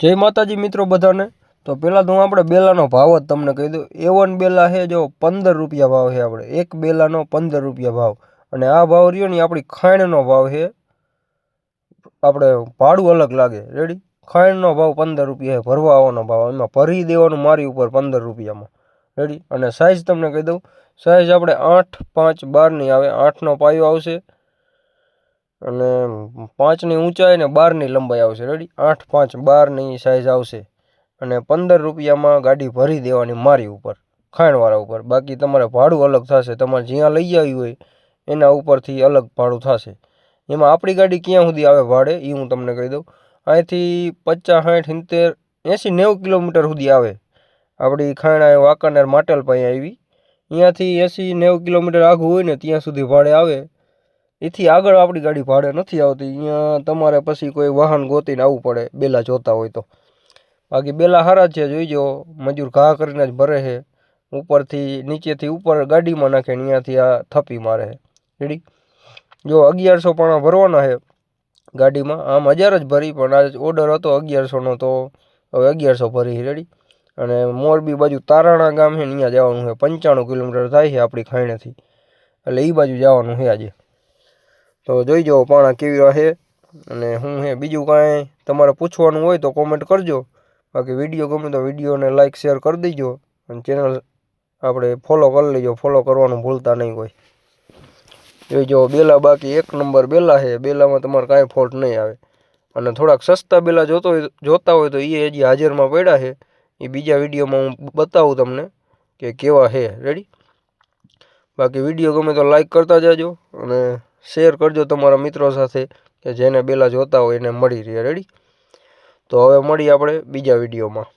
જય માતાજી મિત્રો બધાને. તો પહેલાં તો હું આપણે બેલાનો ભાવ જ તમને કહી દઉં. એવન બેલા છે જો પંદર રૂપિયા ભાવ છે આપણે. એક બેલાનો પંદર રૂપિયા ભાવ. અને આ ભાવ રહ્યો ને આપણી ખાંડનો ભાવ છે. આપણે ભાડું અલગ લાગે. રેડી ખાંડનો ભાવ પંદર રૂપિયા ભરવા આવવાનો ભાવ. એમાં ભરી દેવાનું મારી ઉપર પંદર રૂપિયામાં. રેડી અને સાઇઝ તમને કહી દઉં. સાઇઝ આપણે આઠ, પાંચ, બારની આવે. આઠનો પાયો આવશે. અને પાંચની ઊંચાઈ અને બારની લંબાઈ આવશે. રેડી આઠ, પાંચ, બારની સાઇઝ આવશે. અને પંદર રૂપિયામાં ગાડી ભરી દેવાની મારી ઉપર, ખાણવાળા ઉપર. બાકી તમારે ભાડું અલગ થશે. તમારે જ્યાં લઈ આવી હોય, એના ઉપરથી અલગ ભાડું થશે. એમાં આપણી ગાડી ક્યાં સુધી આવે ભાડે? એ હું તમને કહી દઉં. અહીંથી પચાસ, સાઠ, સિત્તેર, એંસી, નેવું કિલોમીટર સુધી આવે. આપણી ખાણા વાંકાનેર માટેલ પાસે આવી. અહીંયાથી એંસી, નેવું કિલોમીટર આઘું હોય ને, ત્યાં સુધી ભાડે આવે. એથી આગળ આપણી ગાડી ભાડે નથી આવતી. અહીંયા તમારે પછી કોઈ વાહન ગોતીને આવવું પડે, બેલા જોતા હોય તો. બાકી બેલા જ છે જોઈજો મજૂર ઘા કરીને જ ભરે છે. ઉપરથી, નીચેથી ઉપર ગાડીમાં નાખે અહીંયાથી આ થપ્પી મારે છે. રેડી જો અગિયારસો પણ ભરવાના છે ગાડીમાં. આમ હજાર જ ભરી, પણ આ ઓર્ડર હતો અગિયારસોનો, તો હવે અગિયારસો ભરી રેડી અને મોરબી બાજુ તારાણા ગામ છે અહીંયા જવાનું છે. પંચાણું કિલોમીટર થાય છે આપણી ખાણેથી એટલે એ બાજુ જવાનું છે આજે. તો જોઈ જાઓ પાણા કેવી રહે. અને હું હે બીજું કાંઈ તમારે પૂછવાનું હોય તો કોમેન્ટ કરજો. બાકી વીડિયો ગમે તો વિડીયોને લાઇક શેર કરી દેજો. અને ચેનલ આપણે ફોલો કરી લેજો. ફોલો કરવાનું ભૂલતા નહીં કોઈ. જોઈ જાઓ બેલા બાકી એક નંબર બેલા છે બેલામાં તમારે કાંઈ ફોલ્ટ નહીં આવે. અને થોડાક સસ્તા બેલા જોતો હોય, જોતા હોય તો એ હજી હાજરમાં પડ્યા છે એ બીજા વિડીયોમાં હું બતાવું તમને કે કેવા છે રેડી બાકી વીડિયો ગમે તો લાઇક કરતા જાજો. અને શેર કરજો તમારા મિત્રો સાથે કે જેને બેલા જોતા હોય એને મળી રહે. રેડી તો હવે મળીએ આપણે બીજા વિડીયોમાં.